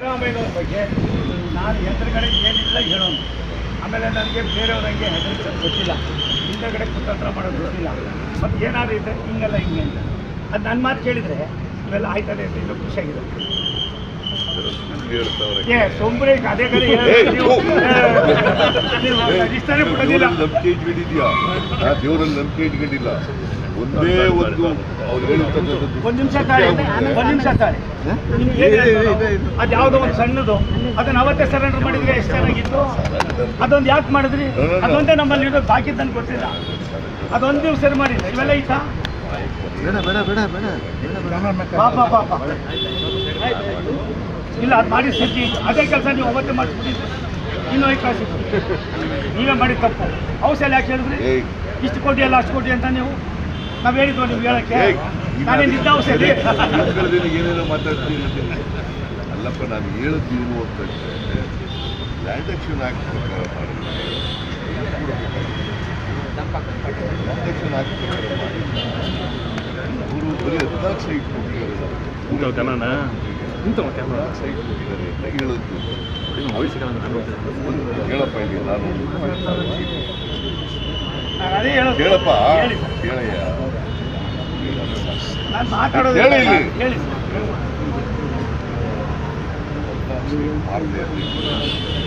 ಸಿದ್ದರಾಮಯ್ಯನವ್ರ ಬಗ್ಗೆ ನಾನು ಎದುರುಗಡೆ ಏನಿಲ್ಲ ಹೇಳೋನು ಆಮೇಲೆ ನನಗೆ ಬೇರೆಯವ್ರಂಗೆ ಹೆದರಿಸೋದು ಗೊತ್ತಿಲ್ಲ. ಹಿಂದೆಗಡೆ ಕುತಂತ್ರ ಮಾಡೋದು ಗೊತ್ತಿಲ್ಲ. ಮತ್ತು ಏನಾದ್ರು ಇದ್ದರೆ ಹಿಂಗೆಲ್ಲ ಹಿಂಗೆ ಅಂತ. ಅದು ನನ್ನ ಮಾತು ಕೇಳಿದರೆ ಇವೆಲ್ಲ ಆಯ್ತದೆ ಅಂತ ಇನ್ನೂ ಖುಷಿಯಾಗಿದೆ ಏ ಸೊಂಬ್ರೆ ಅದೇ ಕಡೆ ನಂಬಿಕೆ ಇಟ್ಕೊಂಡಿದ್ಯಾ ದೇವರಲ್ಲಿ ನಂಬಿಕೆ ಇಟ್ಕೊಂಡಿಲ್ಲ ಒಂದೇ ಒಂದು ಅವ್ರು ಹೇಳಿರ್ತಕ್ಕಂಥದ್ದು ಒಂದು ನಿಮಿಷ ತಾಳಿ. ಒಂದು ನಿಮಿಷ ತಾಳಿ. ಅದು ಯಾವುದೋ ಒಂದು ಸಣ್ಣದು. ಅದನ್ನ ಅವತ್ತೇ ಸರೆಂಡರ್ ಮಾಡಿದ್ರೆ ಎಷ್ಟು ಚೆನ್ನಾಗಿತ್ತು? ಅದೊಂದು ಯಾಕೆ ಮಾಡಿದ್ರಿ? ಅದೊಂದೇ ನಮ್ಮಲ್ಲಿ ಇರೋದು ಬಾಕಿ ತಂದು ಗೊತ್ತಿಲ್ಲ ಅದೊಂದು ನೀವು ಸರಿ ಮಾಡಿಲ್ಲ. ಇವೆಲ್ಲ ಐತಾ ಬೇಡ ಬೇಡ ಬೇಡ ಬೇಡ. ಪಾಪ ಪಾಪ ಇಲ್ಲ ಅದು ಮಾಡಿ ಸಜ್ಜಿ. ಅದೇ ಕೆಲಸ ನೀವು ಅವತ್ತೇ ಮಾಡಿಸ್ಬಿಟ್ಟಿದ್ರಿ. ಇನ್ನೂ ಐದು ಕಾಸು ನೀವೇ ಮಾಡಿ ತಪ್ಪು. ಔಷಧ ಯಾಕೆ ಹೇಳಿದ್ರಿ? ಇಷ್ಟು ಕೋಟಿ ಅಲ್ಲ ಅಷ್ಟು ಕೋಟಿ ಅಂತ ನೀವು? ನಾವು ಹೇಳಿದ್ವು ನೀವು ಹೇಳಕ್ಕೆ? ಏಯ್, ಈ ನಾನೇ ನಿದ್ದ ಔಷಧಿ ಮಕ್ಕಳದಲ್ಲಿ ಏನೇನೋ ಮಾತಾಡ್ತೀನಿ ಅಲ್ಲಪ್ಪ ನಾನು ಹೇಳೋದೇನು ಅಂತ ಲ್ಯಾಂಡ್ ಆಕ್ಷನ್ ಆಕ್ಟ್ ಪ್ರಕಾರ ಲ್ಯಾಂಡ್ ಆಕ್ಷನ್ ಆಕ್ಟ್ ಪ್ರಕಾರ ಮಾಡಿಲ್ಲ ಅವರು ಬರೀ ಹದಿನಾಲ್ಕು ಸೈಟ್ ಕೊಟ್ಟಿದ್ದಾರೆ. ಹದಿನಾಲ್ಕು ಸೈಟ್ ಕೊಟ್ಟಿದ್ದಾರೆ ಅಂತ ಹೇಳೋದು. ಹೇಳಪ್ಪ ಇಲ್ಲಿ ನಾನು ನಾನು ಹೇಳಪ್ಪ ಹೇಳಿ ಸರ್. ಹೇಳಯ್ಯ. ನಾನು ಮಾತಾಡೋದು ಹೇಳಿ ಇಲ್ಲಿ. ಹೇಳಿ. ಸರ್